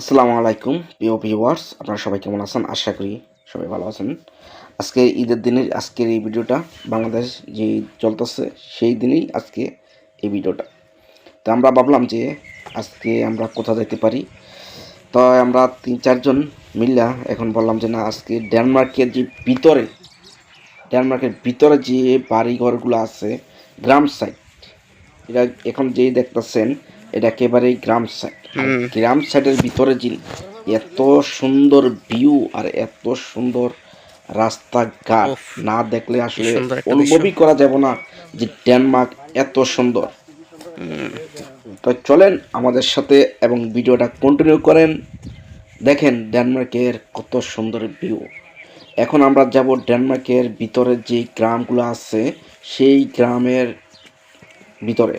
আসসালামু আলাইকুম, প্রিয় ভিউয়ার্স আপনারা সবাই কেমন আছেন? আশা করি সবাই ভালো আছেন। আজকে ঈদের দিনের, আজকের এই ভিডিওটা বাংলাদেশ যে চলতেছে, সেই দিনেই আজকে এই ভিডিওটা। তো আমরা ভাবলাম যে আজকে আমরা কোথা যেতে পারি? তো আমরা তিন চারজন মিল্লা এখন বললাম যে না, আজকে ডেনমার্কের যে ভিতরে, ডেনমার্কের ভিতরে যে বাড়িঘরগুলো আছে, গ্রাম সাইড এটা এখন যেই দেখতেছেন এটা একেবারেই গ্রাম সাইড গ্রাম সাইডের ভিতরে যে এত সুন্দর ভিউ আর এত সুন্দর রাস্তাঘাট না দেখলে আসলে অনুভবই করা যাবে না যে ডেনমার্ক এত সুন্দর। তো চলেন আমাদের সাথে এবং ভিডিওটা কন্টিনিউ করেন। দেখেন ডেনমার্কের কত সুন্দর ভিউ এখন আমরা যাব ডেনমার্কের ভিতরে যে গ্রামগুলো আছে সেই গ্রামের ভিতরে।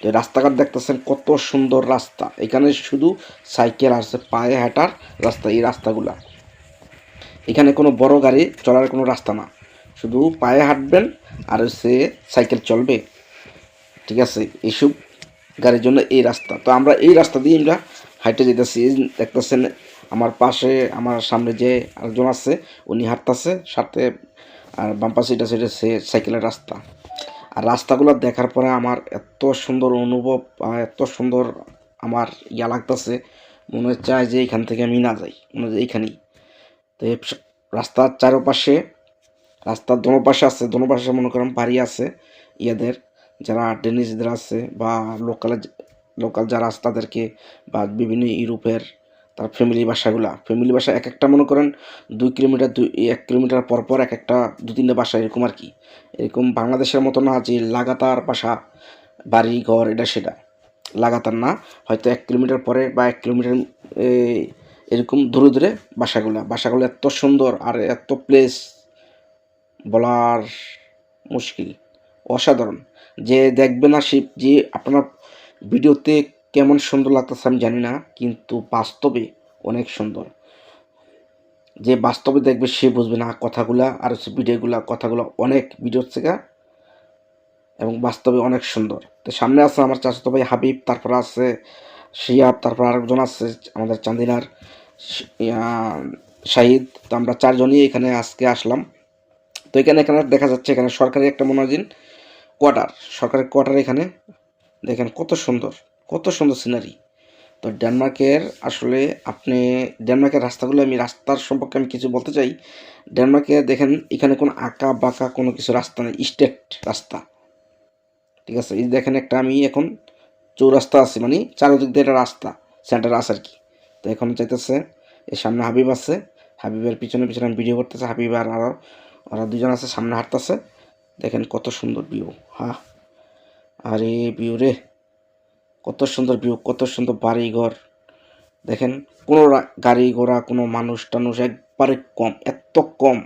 তো রাস্তাঘাট দেখতেছেন কত সুন্দর রাস্তা। এখানে শুধু সাইকেল আসছে পায়ে হাঁটার রাস্তা, এই রাস্তাগুলা। এখানে কোনো বড় গাড়ি চলার কোনো রাস্তা না। শুধু পায়ে হাঁটবেন আর সে সাইকেল চলবে। ঠিক আছে, এইসব গাড়ির জন্য এই রাস্তা। তো আমরা এই রাস্তা দিয়ে আমরা হাইটে যেতেছি। দেখতেছেন আমার পাশে, আমার সামনে যে আরেকজন আছে, উনি হাঁটতেছে, সাথে আর বাম পাশে এটা সেটা সে সাইকেলের রাস্তা। আর রাস্তাগুলো দেখার পরে আমার এত সুন্দর অনুভব এত সুন্দর আমার ইয়া লাগতেছে, মনে চায় যে এখান থেকে আমি না যাই, মনে হয় এইখানেই। তো রাস্তার চারপাশে, রাস্তার দোনো পাশে আছে, দোনো পাশে মনে করেন বাড়ি আছে ইয়াদের, যারা ডেনিসদের আছে বা লোকাল লোকাল যারা আছে তাদেরকে বা বিভিন্ন ইউরোপের তার ফ্যামিলি বাসাগুলা। ফ্যামিলি বাসা এক একটা মনে করেন দুই কিলোমিটার, দুই, এক কিলোমিটার পর পর এক একটা দু তিনটে বাসা এরকম আর কি। এরকম বাংলাদেশের মতো না যে লাগাতার বাসা, বাড়ি, ঘর, এটা সেটা। লাগাতার না, হয়তো এক কিলোমিটার পরে বা এক কিলোমিটার এরকম দূরে দূরে বাসাগুলা। বাসাগুলো এত সুন্দর আর এত প্লেস বলার মুশকিল, অসাধারণ। যে দেখবে না সে যে আপনার ভিডিওতে কেমন সুন্দর লাগতেছে আমি জানি না, কিন্তু বাস্তবে অনেক সুন্দর। যে বাস্তবে দেখবে সে বুঝবে না কথাগুলা, আর হচ্ছে ভিডিওগুলা, কথাগুলো অনেক ভিডিওর থেকে, এবং বাস্তবে অনেক সুন্দর। তো সামনে আছে আমার চাচাতো ভাই হাবিব, তারপর আছে শিয়াব, তারপর আরেকজন আছে আমাদের চান্দিনার শাহিদ। তো আমরা চারজনই এখানে আজকে আসলাম। তো এখানে এখানে দেখা যাচ্ছে এখানে সরকারি একটা মনোজিন কোয়ার্টার, সরকারি কোয়ার্টার এখানে। দেখেন কত সুন্দর। কত সুন্দর সিনারি তো ডেনমার্কের আসলে আপনি, ডেনমার্কের রাস্তাগুলো আমি, রাস্তার সম্পর্কে আমি কিছু বলতে চাই। ডেনমার্কে দেখেন, এখানে কোনো আঁকা বাঁকা কোনো কিছু রাস্তা নেই স্টেট রাস্তা। ঠিক আছে, এই দেখেন একটা আমি এখন চৌরাস্তা আছে মানে চারিদিক দিয়ে একটা রাস্তা সেন্টার আছে আর কি। তো এখন চাইতেছে এর সামনে হাবিব আছে, হাবিবের পিছনে পিছনে আমি ভিডিও করতেছে, হাবিব আর আরও ওরা দুজন আছে, সামনে হাঁটতেছে। দেখেন কত সুন্দর ভিউ হা। আরে ভিউ রে। কত সুন্দর ভিউ কত সুন্দর বাড়ি ঘর দেখেন, কোনো গাড়ি ঘোড়া, কোনো মানুষ টানুষ একবারে কম, এত কম।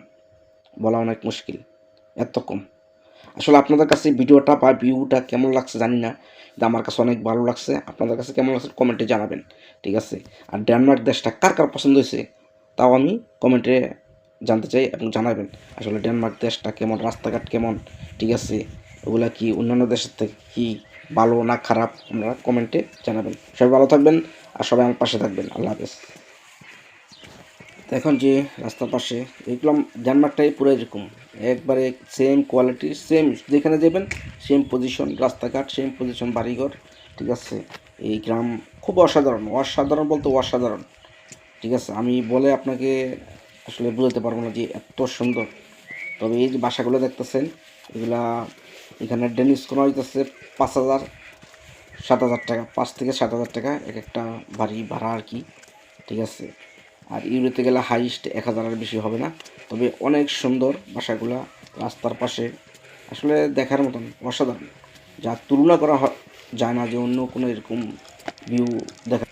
বলা অনেক মুশকিল, এত কম। আসলে আপনাদের কাছে ভিডিওটা বা ভিউটা কেমন লাগছে জানি না, কিন্তু আমার কাছে অনেক ভালো লাগছে। আপনাদের কাছে কেমন লাগছে কমেন্টে জানাবেন, ঠিক আছে? আর ডেনমার্ক দেশটা কার কার পছন্দ হয়েছে, তাও আমি কমেন্টে জানতে চাই এবং জানাবেন, আসলে ডেনমার্ক দেশটা কেমন, রাস্তাঘাট কেমন, ঠিক আছে? ওগুলা কি অন্যান্য দেশের থেকে কি ভালো না খারাপ আপনারা কমেন্টে জানাবেন। সবাই ভালো থাকবেন আর সবাই আমার পাশে থাকবেন। আল্লাহ হাফেজ। এখন যে রাস্তার পাশে এগুলো ডেনমার্কটাই পুরো এরকম। একবারে সেম কোয়ালিটি সেম যেখানে দেবেন সেম পজিশন রাস্তাঘাট সেম পজিশন বাড়িঘর, ঠিক আছে? এই গ্রাম খুব অসাধারণ অসাধারণ বলতে অসাধারণ, ঠিক আছে? আমি বলে আপনাকে আসলে বুঝাতে পারব না যে এত সুন্দর। তবে এই যে বাসাগুলো দেখতেছেন, এগুলা এখানে ডেনিস কোনো হইতেছে পাঁচ হাজার, সাত হাজার টাকা, পাঁচ থেকে সাত হাজার টাকা এক একটা বাড়ি ভাড়া আর কি, ঠিক আছে? আর ইউরোতে গেলে হাইস্ট এক হাজারের বেশি হবে না, তবে অনেক সুন্দর বাসাগুলা রাস্তার পাশে, আসলে দেখার মতন অসাধারণ। যা তুলনা করা যায় না যে অন্য কোনো এরকম ভিউ দেখা